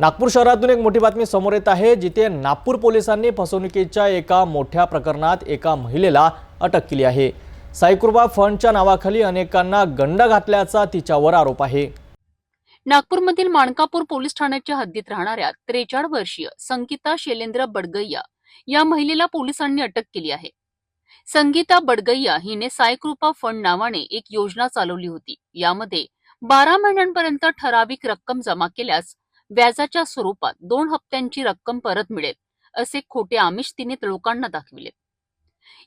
नागपूर शहरातून एक मोठी बातमी समोर येत आहे जिथे नागपूर पोलिसांनी फसवणुकीच्या एका मोठ्या प्रकरणात एका महिलेला अटक केली आहे. साईकृपा फंडच्या नावाखाली अनेकांना गंड घातल्याचा तिच्यावर आरोप आहे. नागपूरमधील माणकापूर पोलीस ठाण्याच्या हद्दीत राहणाऱ्या त्रेचाळ वर्षीय संगीता शैलेंद्र बडगैया या महिलेला पोलिसांनी अटक केली आहे. संगीता बडगैया हिने सायकृपा फंड नावाने एक योजना चालवली होती. यामध्ये बारा महिन्यांपर्यंत ठराविक रक्कम जमा केल्यास व्याजाच्या स्वरूपात दोन हप्त्यांची रक्कम परत मिळेल असे खोटे आमिष तिने लोकांना दाखविले.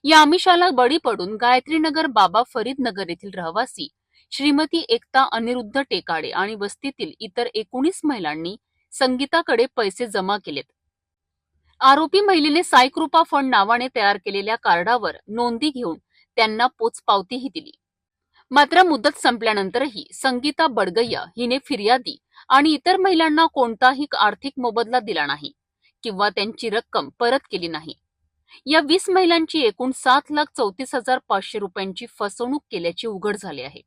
या आमिषाला बळी पडून गायत्रीनगर बाबा फरीदनगर येथील रहिवासी श्रीमती एकता अनिरुद्ध टेकाडे आणि वस्तीतील इतर एकोणीस महिलांनी संगीताकडे पैसे जमा केलेत. आरोपी महिलेने साईकृपा फंड नावाने तयार केलेल्या कार्डावर नोंदी घेऊन त्यांना पोचपावतीही दिली. मात्र मुदत संपल्यानंतरही संगीता बडगैया हिने फिर्यादी आणि इतर महिलांना कोणताही आर्थिक मोबदला दिला नाही किंवा त्यांची रक्कम परत केली नाही. या वीस महिलांची एकूण सात लाख चौतीस हजार पाचशे रुपयांची फसवणूक केल्याचे उघड झाले आहे.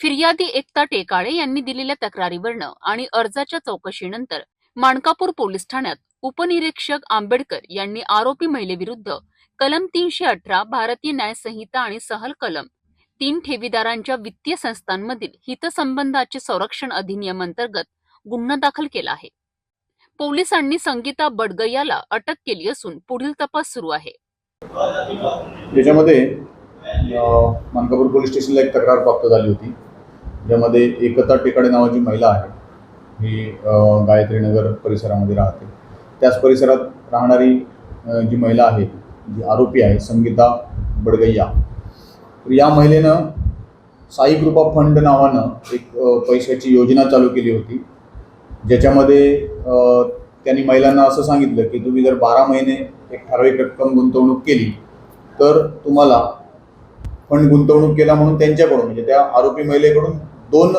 फिर्यादी एकता टेकाळे यांनी दिलेल्या तक्रारीवरनं आणि अर्जाच्या चौकशीनंतर माणकापूर पोलीस ठाण्यात उपनिरीक्षक आंबेडकर यांनी आरोपी महिलेविरुद्ध कलम तीनशे अठरा भारतीय न्यायसंहिता आणि सहल कलम तीन ठेवीदारांच्या वित्तीय संस्थांमधील हितसंबंधाचे संरक्षण अधिनियम अंतर्गत गुन्हा दाखल केला आहे. पोलिसांनी संगीता बडगैयाला अटक केली असून पुढील तपास सुरू आहे. याच्यामध्ये मानकापूर पोलीस स्टेशनला एक तक्रार प्राप्त झाली होती. ज्यामध्ये एकता टेकाडे नावाची महिला आहे. ही गायत्रीनगर परिसरामध्ये राहते. त्याच परिसरात राहणारी जी महिला आहे जी आरोपी आहे संगीता बडगैया या महिलेनं साई कृपा फंड नावानं एक पैशाची योजना चालू केली होती. ज्याच्यामध्ये त्यांनी महिलांना असं सांगितलं की तुम्ही जर बारा महिने एक ठराविक रक्कम गुंतवणूक केली तर तुम्हाला फंड गुंतवणूक केला म्हणून त्यांच्याकडून म्हणजे त्या आरोपी महिलेकडून दोन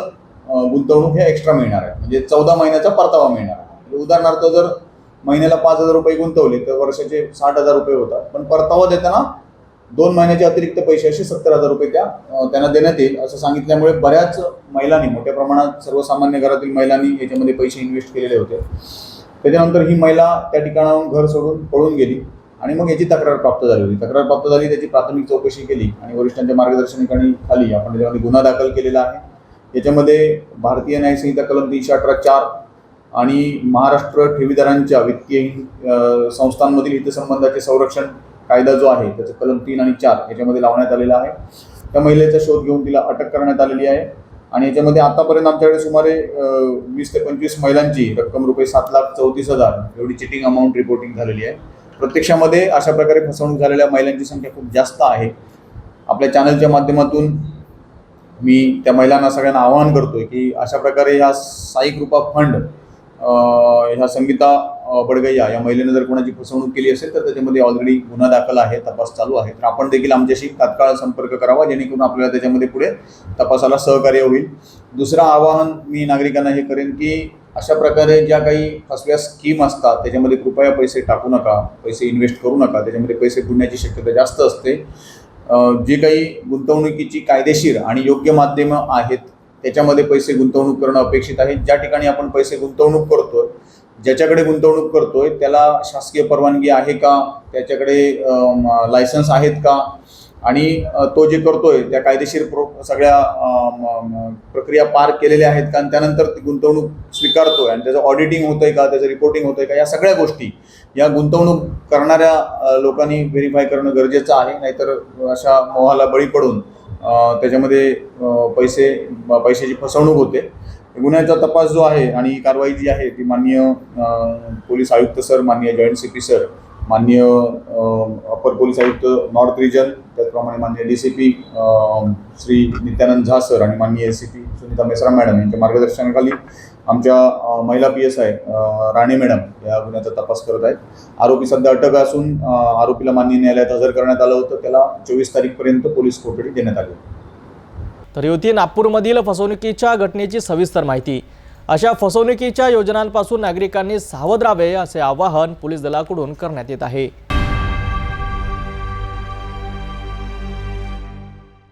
गुंतवणूक ह्या एक्स्ट्रा मिळणार आहे म्हणजे चौदा महिन्याचा परतावा मिळणार आहे. म्हणजे उदाहरणार्थ जर महिन्याला पाच हजार रुपये गुंतवले तर वर्षाचे साठ हजार रुपये होतात. पण परतावा देताना दोन महिन्याचे अतिरिक्त पैसे असे सत्तर हजार रुपये त्या त्यांना देण्यात येईल असं सांगितल्यामुळे बऱ्याच महिलांनी मोठ्या प्रमाणात सर्वसामान्य घरातील महिलांनी याच्यामध्ये पैसे इन्व्हेस्ट केलेले होते. त्याच्यानंतर ही महिला त्या ठिकाणाहून घर सोडून पळून गेली आणि मग याची तक्रार प्राप्त झाली होती. तक्रार प्राप्त झाली त्याची प्राथमिक चौकशी केली आणि वरिष्ठांच्या मार्गदर्शनाखाली खाली आपण त्याच्यामध्ये गुन्हा दाखल केलेला आहे. याच्यामध्ये भारतीय न्यायसंहिता कलम तीनशे अठरा चार आणि महाराष्ट्र ठेवीदारांच्या वित्तीय संस्थांमधील हितसंबंधाचे संरक्षण कायदा जो आहे त्याचं कलम तीन आणि चार याच्यामध्ये लावण्यात आलेला आहे. त्या महिलेचा शोध घेऊन तिला अटक करण्यात आलेली आहे. आणि याच्यामध्ये आतापर्यंत आमच्याकडे सुमारे वीस ते पंचवीस महिलांची रक्कम रुपये सात लाख चौतीस हजार एवढी चिटिंग अमाऊंट रिपोर्टिंग झालेली आहे. प्रत्यक्षामध्ये अशा प्रकारे फसवणूक झालेल्या महिलांची संख्या खूप जास्त आहे. आपल्या चॅनलच्या माध्यमातून मी त्या महिलांना सगळ्यांना आवाहन करतोय की अशा प्रकारे ह्या साई कृपा फंड ह्या संगीता बडगैया या महिलेनं जर कोणाची फसवणूक केली असेल तर त्याच्यामध्ये ऑलरेडी गुन्हा दाखल आहे तपास चालू आहे. तर आपण देखील आमच्याशी तात्काळ संपर्क करावा जेणेकरून आपल्याला त्याच्यामध्ये पुढे तपासाला सहकार्य होईल. दुसरं आवाहन मी नागरिकांना हे करेन की अशा प्रकारे ज्या काही फसव्या स्कीम असतात त्याच्यामध्ये कृपया पैसे टाकू नका पैसे इन्व्हेस्ट करू नका त्याच्यामध्ये पैसे बुडण्याची शक्यता जास्त असते. जे काही गुंतवणुकीची कायदेशीर आणि योग्य माध्यमं आहेत त्याच्यामध्ये पैसे गुंतवणूक करणं अपेक्षित आहे. ज्या ठिकाणी आपण पैसे गुंतवणूक करतो ज्याच्याकडे गुंतवणूक करतोय त्याला शासकीय परवानगी आहे का? त्याच्याकडे लायसन्स आहेत का? आणि तो जे करतोय त्या कायदेशीर प्रो सगळ्या म- प्रक्रिया पार केलेल्या आहेत का? आणि त्यानंतर ती गुंतवणूक स्वीकारतोय आणि त्याचं ऑडिटिंग होतंय का? त्याचं रिपोर्टिंग होतंय का? या सगळ्या गोष्टी या गुंतवणूक करणाऱ्या लोकांनी व्हेरीफाय करणं गरजेचं आहे. नाहीतर अशा मोहाला बळी पडून त्याच्यामध्ये पैसे पैशाची फसवणूक होते. गुन्ह्याचा तपास जो आहे आणि कारवाई जी आहे ती माननीय पोलीस आयुक्त सर मान्य जॉईंट सी पी सर माननीय अपर पोलीस आयुक्त नॉर्थ रिजन त्याचप्रमाणे माननीय D C P Shri Nityanand Jha sir आणि मान्य S C P Sunita Mesra madam यांच्या मार्गदर्शनाखाली आमच्या महिला P S I Rane madam या गुन्ह्याचा तपास करत आहेत आरोपी सध्या अटक असून आरोपीला मान्य न्यायालयात हजर करण्यात आलं होतं त्याला चोवीस तारीखपर्यंत पोलीस कोठडी देण्यात आली होती. तर युती नागपूरमधील फसवणुकीच्या घटनेची सविस्तर माहिती. अशा फसवणुकीच्या योजनांपासून नागरिकांनी सावध राहावे असे आवाहन पोलीस दलाकडून करण्यात येत आहे.